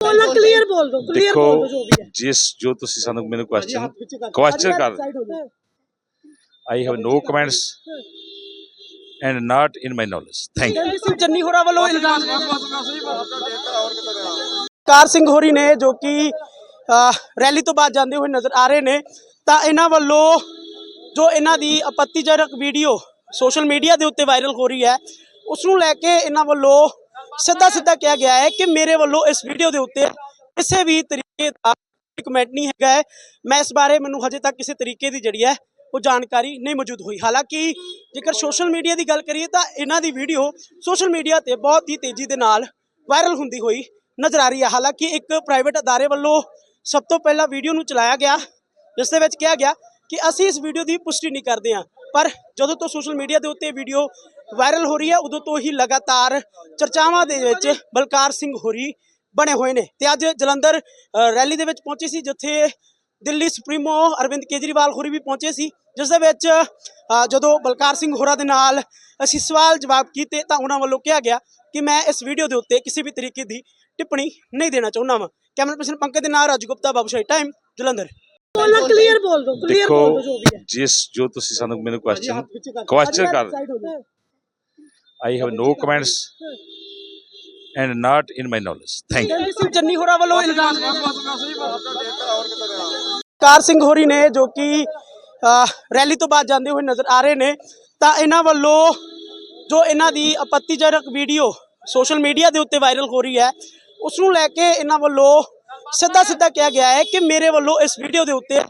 ਬੋਲਣਾ ਕਲੀਅਰ ਬੋਲ ਦੋ ਕਲੀਅਰ ਬੋਲ ਦੋ ਜੋ ਵੀ ਹੈ। ਜਿਸ ਜੋ ਤੁਸੀਂ ਸਾਨੂੰ ਮੈਨੂੰ ਕੁਐਸਚਨ ਪਿੱਛੇ ਕਰ। I have no comments and not in my knowledge thank you Singh Channi ਹੋਰਾਂ ਵੱਲੋਂ ਇਲਜ਼ਾਮ। ਕਾਰ ਸਿੰਘ ਹੋਰੀ ਨੇ ਜੋ ਕਿ ਅਹ, ਰੈਲੀ ਤੋਂ ਬਾਅਦ ਜਾਂਦੇ ਹੋਏ ਨਜ਼ਰ ਆ ਰਹੇ ਨੇ ਤਾਂ ਇਹਨਾਂ ਵੱਲੋਂ ਜੋ ਇਹਨਾਂ ਦੀ ਆਪੱਤੀਜਨਕ ਵੀਡੀਓ ਸੋਸ਼ਲ ਮੀਡੀਆ ਦੇ ਉੱਤੇ ਵਾਇਰਲ ਹੋ ਰਹੀ ਹੈ ਉਸ ਨੂੰ ਲੈ ਕੇ ਇਹਨਾਂ ਵੱਲੋਂ ਸਿੱਧਾ ਸਿੱਧਾ ਕਿਹਾ ਗਿਆ ਹੈ ਕਿ ਮੇਰੇ ਵੱਲੋਂ ਇਸ ਵੀਡੀਓ ਦੇ ਉੱਤੇ ਕਿਸੇ ਵੀ ਤਰੀਕੇ ਦਾ ਕਮੈਂਟ ਨਹੀਂ ਹੈਗਾ ਹੈ। ਮੈਂ ਇਸ ਬਾਰੇ ਮੈਨੂੰ ਹਜੇ ਤੱਕ ਕਿਸੇ ਤਰੀਕੇ ਦੀ ਜਿਹੜੀ ਹੈ ਉਹ ਜਾਣਕਾਰੀ ਨਹੀਂ ਮੌਜੂਦ ਹੋਈ। ਹਾਲਾਂਕਿ ਜੇਕਰ ਸੋਸ਼ਲ ਮੀਡੀਆ ਦੀ ਗੱਲ ਕਰੀਏ ਤਾਂ ਇਹਨਾਂ ਦੀ ਵੀਡੀਓ ਸੋਸ਼ਲ ਮੀਡੀਆ ਤੇ ਬਹੁਤ ਹੀ ਤੇਜ਼ੀ ਦੇ ਨਾਲ ਵਾਇਰਲ ਹੁੰਦੀ ਹੋਈ ਨਜ਼ਰ ਆ ਰਹੀ ਹੈ। ਹਾਲਾਂਕਿ ਇੱਕ ਪ੍ਰਾਈਵੇਟ ਅਦਾਰੇ ਵੱਲੋਂ ਸਭ ਤੋਂ ਪਹਿਲਾਂ ਵੀਡੀਓ ਨੂੰ ਚਲਾਇਆ ਗਿਆ, ਜਿਸ ਦੇ ਵਿੱਚ ਕਿਹਾ ਗਿਆ ਕਿ ਅਸੀਂ ਇਸ ਵੀਡੀਓ ਦੀ ਪੁਸ਼ਟੀ ਨਹੀਂ ਕਰਦੇ ਹਾਂ। ਪਰ ਜਦੋਂ ਤੋਂ ਸੋਸ਼ਲ ਮੀਡੀਆ ਦੇ ਉੱਤੇ ਵੀਡੀਓ ਵਾਇਰਲ ਹੋ ਰਹੀ ਹੈ। ਉਦੋਂ ਤੋਂ ਹੀ ਲਗਾਤਾਰ ਚਰਚਾਵਾਂ ਦੇ ਵਿੱਚ ਬਲਕਾਰ ਸਿੰਘ ਹੋਰੀ ਬਣੇ ਹੋਏ ਨੇ। ਤੇ ਅੱਜ ਜਲੰਧਰ ਰੈਲੀ ਦੇ ਵਿੱਚ ਪਹੁੰਚੇ ਸੀ ਜਿੱਥੇ ਦਿੱਲੀ ਸੁਪਰੀਮੋ ਅਰਵਿੰਦ ਕੇਜਰੀਵਾਲ ਹੋਰੀ ਵੀ ਪਹੁੰਚੇ ਸੀ ਜਿਸ ਦੇ ਵਿੱਚ ਜਦੋਂ ਬਲਕਾਰ ਸਿੰਘ ਹੋਰਾਂ ਦੇ ਨਾਲ ਅਸੀਂ ਸਵਾਲ ਜਵਾਬ ਕੀਤੇ ਤਾਂ ਉਹਨਾਂ ਵੱਲੋਂ ਕਿਹਾ ਗਿਆ ਕਿ ਮੈਂ ਇਸ ਵੀਡੀਓ ਦੇ ਉੱਤੇ ਕਿਸੇ ਵੀ ਤਰੀਕੇ ਦੀ ਟਿੱਪਣੀ ਨਹੀਂ ਦੇਣਾ ਚਾਹੁੰਦਾ ਹਾਂ ਕੈਮਰਾ ਪਰਸਨ ਪੰਕਜ ਦੇ ਨਾਲ ਰਾਜੂ ਗੁਪਤਾ ਬਾਬੂਸ਼ਾਹੀ ਟਾਈਮ ਜਲੰਧਰ। ਬੋਲਣਾ ਕਲੀਅਰ ਬੋਲ ਦੋ clear ਬੋਲ ਦੋ ਜੋ ਦੇਖੋ ਵੀ ਹੈ। ਜਿਸ ਜੋ ਤੁਸੀਂ ਸਾਨੂੰ ਮੈਨੂੰ ਕੁਐਸਚਨ ਪਿੱਛੇ ਕਰ question ਕਰ- side ਹੋ ਜਾਓ। I have no comments and not in my knowledge thank you Singh Channi ਹੋਰਾਂ ਵੱਲੋਂ ਇਲਜ਼ਾਮ ਕਾਰ? ਸਿੰਘ ਹੋਰੀ ਨੇ ਜੋ ਕਿ ਰੈਲੀ ਤੋਂ ਬਾਅਦ ਜਾਂਦੇ ਹੋਏ ਨਜ਼ਰ ਆ ਰਹੇ ਨੇ ਤਾਂ ਇਹਨਾਂ ਵੱਲੋਂ ਜੋ ਇਹਨਾਂ ਦੀ ਆਪੱਤੀਜਨਕ ਵੀਡੀਓ ਸੋਸ਼ਲ ਮੀਡੀਆ ਦੇ ਉੱਤੇ ਵਾਇਰਲ ਹੋ ਰਹੀ ਹੈ ਉਸ ਨੂੰ ਲੈ ਕੇ ਇਹਨਾਂ ਵੱਲੋਂ ਸਿੱਧਾ ਸਿੱਧਾ ਕਿਹਾ ਗਿਆ ਹੈ ਕਿ ਮੇਰੇ ਵੱਲੋਂ ਇਸ ਵੀਡੀਓ ਦੇ ਉੱਤੇ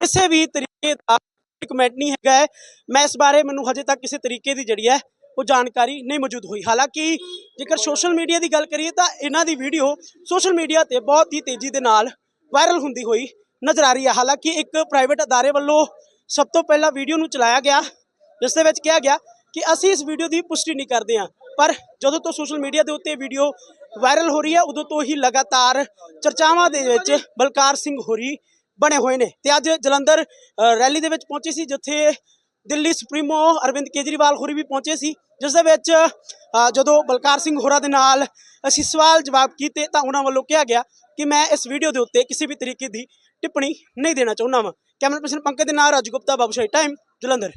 ਕਿਸੇ ਵੀ ਤਰੀਕੇ ਦਾ ਕਮੈਂਟ ਨਹੀਂ ਹੈਗਾ ਹੈ। ਮੈਂ ਇਸ ਬਾਰੇ ਮੈਨੂੰ ਹਜੇ ਤੱਕ ਕਿਸੇ ਤਰੀਕੇ ਦੀ ਜਿਹੜੀ ਹੈ ਉਹ ਜਾਣਕਾਰੀ ਨਹੀਂ ਮੌਜੂਦ ਹੋਈ। ਹਾਲਾਂਕਿ ਜੇਕਰ ਸੋਸ਼ਲ ਮੀਡੀਆ ਦੀ ਗੱਲ ਕਰੀਏ ਤਾਂ ਇਹਨਾਂ ਦੀ ਵੀਡੀਓ ਸੋਸ਼ਲ ਮੀਡੀਆ ਤੇ ਬਹੁਤ ਹੀ ਤੇਜ਼ੀ ਦੇ ਨਾਲ ਵਾਇਰਲ ਹੁੰਦੀ ਹੋਈ ਨਜ਼ਰ ਆ ਰਹੀ ਹੈ। ਹਾਲਾਂਕਿ ਇੱਕ ਪ੍ਰਾਈਵੇਟ ਅਦਾਰੇ ਵੱਲੋਂ ਸਭ ਤੋਂ ਪਹਿਲਾਂ ਵੀਡੀਓ ਨੂੰ ਚਲਾਇਆ ਗਿਆ, ਜਿਸ ਦੇ ਵਿੱਚ ਕਿਹਾ ਗਿਆ ਕਿ ਅਸੀਂ ਇਸ ਵੀਡੀਓ ਦੀ ਪੁਸ਼ਟੀ ਨਹੀਂ ਕਰਦੇ ਹਾਂ, ਪਰ ਜਦੋਂ ਤੋਂ ਸੋਸ਼ਲ ਮੀਡੀਆ ਦੇ ਉੱਤੇ ਵੀਡੀਓ ਵਾਇਰਲ ਹੋ ਰਹੀ ਹੈ, ਉਦੋਂ ਤੋਂ ਹੀ ਲਗਾਤਾਰ ਚਰਚਾਵਾਂ ਦੇ ਵਿੱਚ ਬਲਕਾਰ ਸਿੰਘ ਹੋਰੀ ਬਣੇ ਹੋਏ ਨੇ। ਤੇ ਅੱਜ ਜਲੰਧਰ ਰੈਲੀ ਦੇ ਵਿੱਚ ਪਹੁੰਚੇ ਸੀ, ਜਿੱਥੇ ਦਿੱਲੀ ਸੁਪਰੀਮੋ ਅਰਵਿੰਦ ਕੇਜਰੀਵਾਲ ਹੋਰੀ ਵੀ ਪਹੁੰਚੇ ਸੀ, ਜਿਸ ਦੇ ਵਿੱਚ ਜਦੋਂ ਬਲਕਾਰ ਸਿੰਘ ਹੋਰਾਂ ਦੇ ਨਾਲ ਅਸੀਂ ਸਵਾਲ ਜਵਾਬ ਕੀਤੇ ਤਾਂ ਉਹਨਾਂ ਵੱਲੋਂ ਕਿਹਾ ਗਿਆ ਕਿ ਮੈਂ ਇਸ ਵੀਡੀਓ ਦੇ ਉੱਤੇ ਕਿਸੇ ਵੀ ਤਰੀਕੇ ਦੀ ਟਿੱਪਣੀ ਨਹੀਂ ਦੇਣਾ ਚਾਹੁੰਦਾ ਹਾਂ ਕੈਮਰਾ ਪਰਸਨ ਪੰਕਜ ਦੇ ਨਾਲ ਰਾਜ ਗੁਪਤਾ ਬਾਬੂਸ਼ਾਹੀ ਟਾਈਮ ਜਲੰਧਰ।